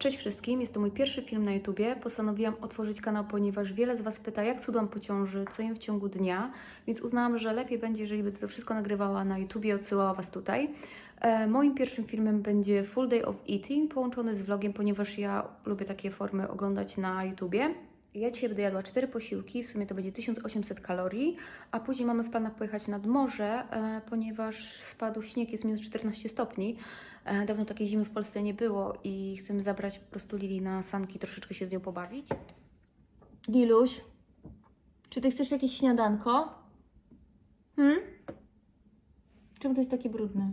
Cześć wszystkim, jest to mój pierwszy film na YouTubie. Postanowiłam otworzyć kanał, ponieważ wiele z Was pyta, jak cudłam po ciąży, co jem w ciągu dnia, więc uznałam, że lepiej będzie, jeżeli będę to wszystko nagrywała na YouTubie i odsyłała Was tutaj. E, moim pierwszym filmem będzie Full Day of Eating, połączony z vlogiem, ponieważ ja lubię takie formy oglądać na YouTubie. Ja dzisiaj będę jadła cztery posiłki, w sumie to będzie 1800 kalorii, a później mamy w planach pojechać nad morze, e, ponieważ spadł śnieg, jest minus 14 stopni. E, dawno takiej zimy w Polsce nie było i chcemy zabrać po prostu Lili na sanki, troszeczkę się z nią pobawić. Liluś, czy ty chcesz jakieś śniadanko? Hmm? Czemu to jest takie brudne?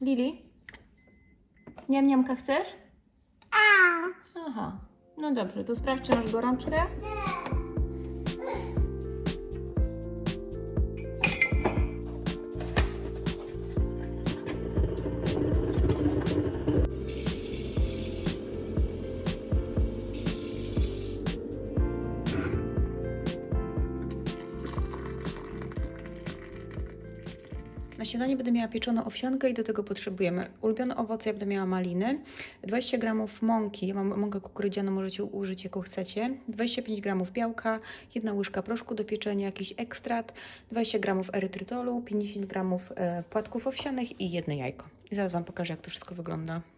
Lili? Niam niamka chcesz? Aha, no dobrze, to sprawdź, czy masz gorączkę. Śniadanie będę miała pieczoną owsiankę i do tego potrzebujemy ulubione owoce, ja będę miała maliny, 20 gramów mąki, ja mam mąkę kukurydzianą, możecie użyć jaką chcecie, 25 gramów białka, jedna łyżka proszku do pieczenia, jakiś ekstrat, 20 gramów erytrytolu, 50 gramów e, płatków owsianych i jedno jajko. I zaraz Wam pokażę, jak to wszystko wygląda.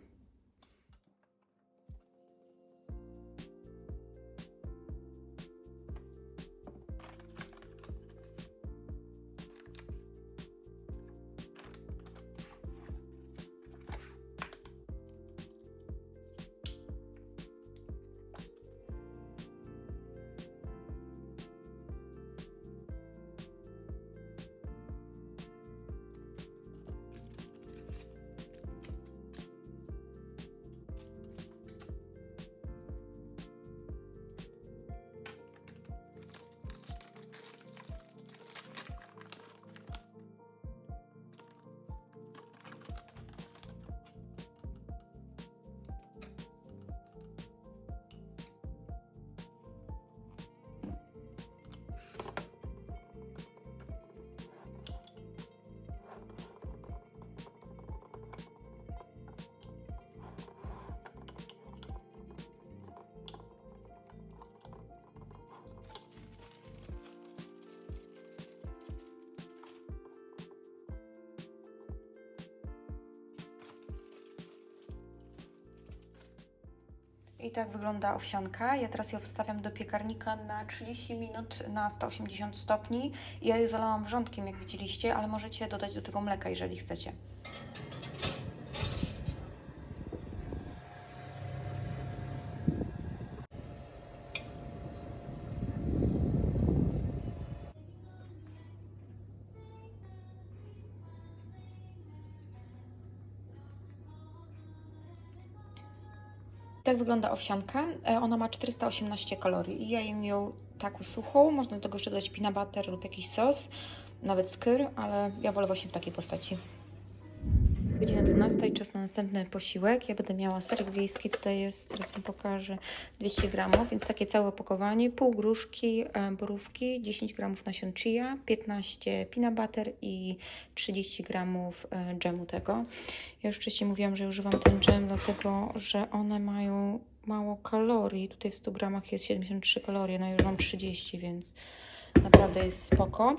I tak wygląda owsianka. Ja teraz ją wstawiam do piekarnika na 30 minut na 180 stopni. Ja ją zalałam wrzątkiem, jak widzieliście, ale możecie dodać do tego mleka, jeżeli chcecie. Tak wygląda owsianka. E, Ona ma 418 kalorii i ja jem ją taką suchą. Można do tego jeszcze dodać peanut butter lub jakiś sos, nawet skyr, ale ja wolę właśnie w takiej postaci. Godzina 12, czas na następny posiłek. Ja będę miała serek wiejski, tutaj jest, teraz Wam pokażę, 200 gramów, więc takie całe opakowanie, pół gruszki, e, borówki, 10 gramów nasion chia, 15 peanut butter i 30 gramów e, dżemu tego. Ja już wcześniej mówiłam, że używam ten dżem, dlatego że one mają mało kalorii. Tutaj w 100 gramach jest 73 kalorie, no już mam 30, więc naprawdę jest spoko.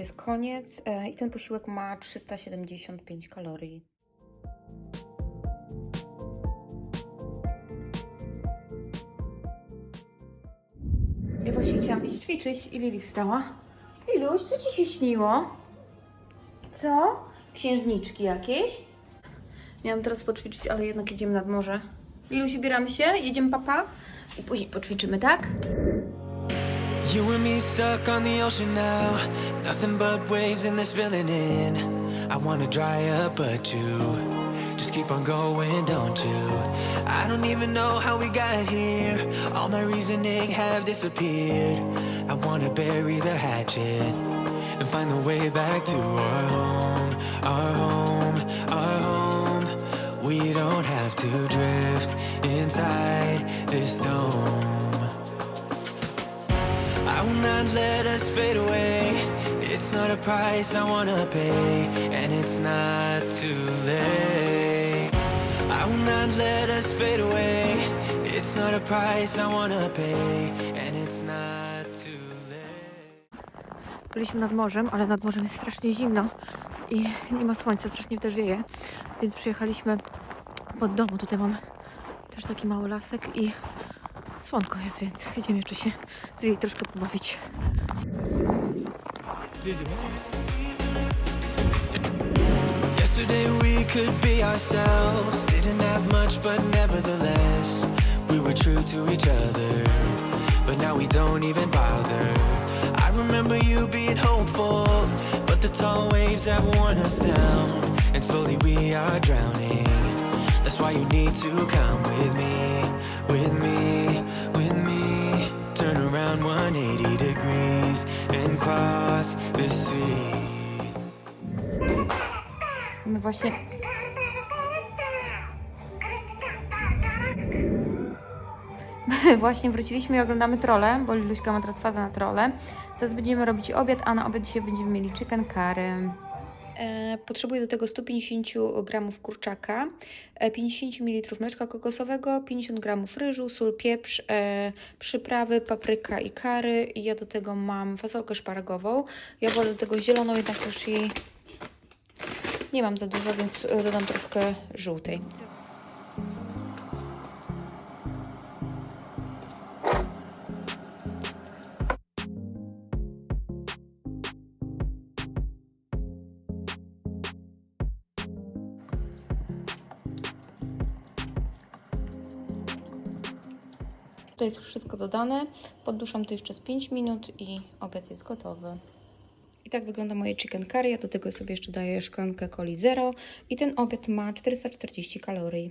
Jest koniec. E, I ten posiłek ma 375 kalorii. Ja właśnie chciałam iść ćwiczyć i Lili wstała. Liluś, co ci się śniło? Co? Księżniczki jakieś? Miałam teraz poćwiczyć, ale jednak jedziemy nad morze. Liluś, ubieramy się, jedziemy papa i później poćwiczymy, tak? You and me stuck on the ocean now. Nothing but waves and they're spilling in. I wanna dry up, but you just keep on going, don't you? I don't even know how we got here. All my reasoning have disappeared. I wanna bury the hatchet and find the way back to our home, our home, our home. We don't have to drift inside this dome. Not let us fade away. It's not a price I wanna pay, and it's not too late. I will not let us fade away. It's not a price I wanna pay, and it's not too late. Byliśmy nad morzem, ale nad morzem jest strasznie zimno i nie ma słońca, strasznie też wieje, więc przyjechaliśmy pod domu. Tutaj mamy też taki mały lasek i słonko jest, więc jedziemy jeszcze się z Lili troszkę pobawić. Yesterday we could be ourselves. Didn't have much, but nevertheless, we were true to each other. But now we don't even bother. I remember you being hopeful, but the tall waves have worn us down. And slowly we are drowning. That's why you need to come with me, with me, My właśnie... My właśnie wróciliśmy i oglądamy trole, bo Liluśka ma teraz fazę na trole. Teraz będziemy robić obiad, a na obiad dzisiaj będziemy mieli chicken curry. E, potrzebuję do tego 150 g kurczaka, e, 50 ml mleczka kokosowego, 50 g ryżu, sól, pieprz, e, przyprawy, papryka i kary. Ja do tego mam fasolkę szparagową. Ja wolę do tego zieloną, jednak już jej nie mam za dużo, więc e, dodam troszkę żółtej. Tutaj jest wszystko dodane. Podduszam to jeszcze z 5 minut i obiad jest gotowy. I tak wygląda moje chicken curry. Ja do tego sobie jeszcze daję szklankę coli zero. I ten obiad ma 440 kalorii.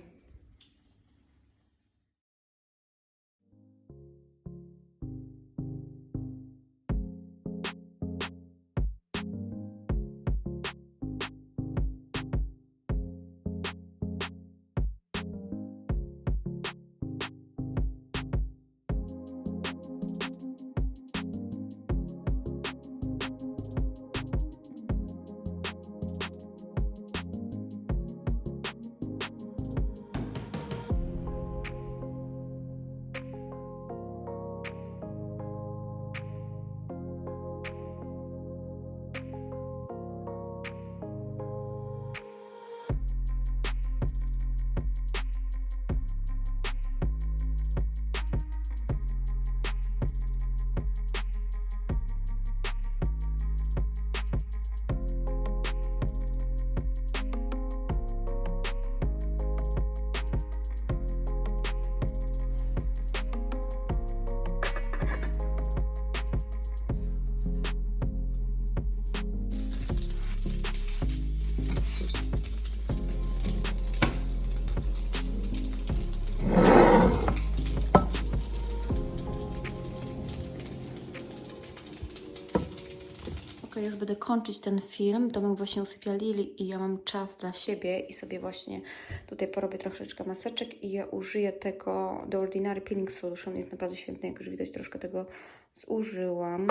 Ok, już będę kończyć ten film. Tomek właśnie usypia Lili i ja mam czas dla siebie i sobie właśnie tutaj porobię troszeczkę maseczek i ja użyję tego The Ordinary Peeling Solution. Jest naprawdę świetny, jak już widać troszkę tego zużyłam.